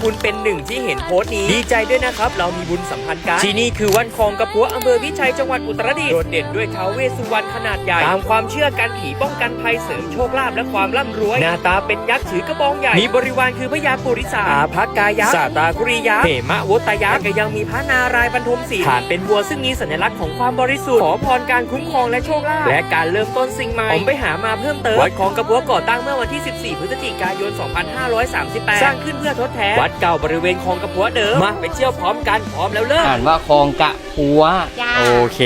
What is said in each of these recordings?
คุณเป็นหนึ่งที่เห็นโพสต์นี้ ดีใจด้วยนะครับ เรามีบุญสัมพันธ์กัน ที่นี่คือวันคลองกระพัวอำเภอพิชัยจังหวัดอุตรดิตถ์โดดเด่นด้วยท้าวเวสสุวรรณขนาดใหญ่ ตามความเชื่อกันผีป้องกันภัยเสริมโชคลาภและความร่ำรวย หน้าตาเป็นยักษ์ถือกระบองใหญ่ มีบริวารคือพญาปุริสาอาภักกายักษ์สาตาคุริยักษ์เหมะวตยักษ์และก็ยังมีพระนารายณ์บรรทมศรีฐานเป็นวัวซึ่งมีสัญลักษณ์ของความบริสุทธิ์ขอพรการคุ้มครองและโชคลาภและการเริ่มต้นสิ่งใหม่ผมไปหามาเพิ่มเติมวัดคลองกระพัวก่อตั้งเมื่อวันที่ 14 พฤศจิกายน 2538 สร้างขึ้นเพื่อทดแทนวัดเก่าบริเวณคลองกระพัวเดิม มาไปเที่ยวพร้อมกันพร้อมแล้วเริ่มอ่านว่าคลองกะพัว จ้า โอเค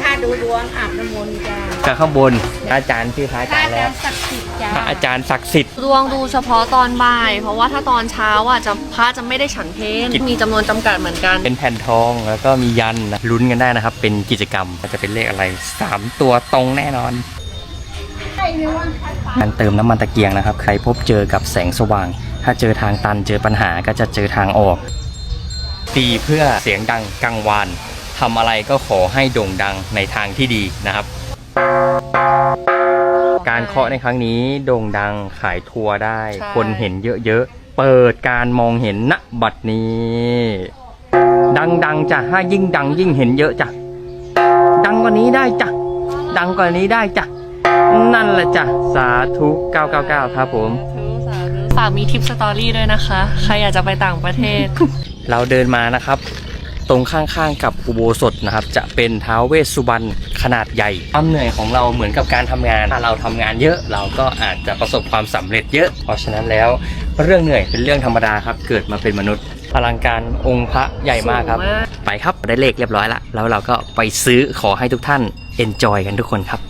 ค่าดูดวงอาบน้ำมนต์จ้าจากข้างบนอาจารย์ชื่อพระอาค่าจารย์แล้วน้ำศักดิ์สิทธิ์จ้าพระอาจารย์ศักดิ์สิทธิ์ ดวงดูเฉพาะตอนบ่าย เพราะว่าถ้าตอนเช้าอะจะพระจะไม่ได้ฉันเพลกิจ มีจำนวนจำกัดเหมือนกัน เป็นแผ่นทองแล้วก็มียันนะลุ้นกันได้นะครับ เป็นกิจกรรมจะเป็นเลขอะไร 3 ตัวตรงแน่นอน การเติมน้ำมันตะเกียงนะครับ ใครพบเจอกับแสงสว่าง ถ้าเจอทางตันเจอปัญหาก็จะเจอทางออก ตีเพื่อเสียงดังกังวานทำอะไรก็ขอให้โด่งดังในทางที่ดีนะครับ การเคาะในครั้งนี้โด่งดังขายทัวร์ได้ ใช่ คนเห็นเยอะๆ เปิดการมองเห็นณบัดนี้ ดังๆจ้ะถ้ายิ่งดังยิ่งเห็นเยอะจ้ะดังกว่านี้ได้จ้ะดังกว่านี้ได้จ้ะ นั่นแหละจ้ะ สาธุ 999 ครับผมฝากมีทิปสตอรี่ด้วยนะคะ ใครอยากจะไปต่างประเทศ เราเดินมานะครับ ตรงข้างๆกับอุโบสถนะครับ จะเป็นท้าวเวสสุวรรณขนาดใหญ่ความเหนื่อยของเราเหมือนกับการทำงาน ถ้าเราทำงานเยอะเราก็อาจจะประสบความสำเร็จเยอะ เพราะฉะนั้นแล้วเรื่องเหนื่อยเป็นเรื่องธรรมดาครับ เกิดมาเป็นมนุษย์อลังการองค์พระใหญ่มากครับ สูงมาก ไปครับได้เลขเรียบร้อยละแล้วเราก็ไปซื้อขอให้ทุกท่าน enjoy กันทุกคนครับ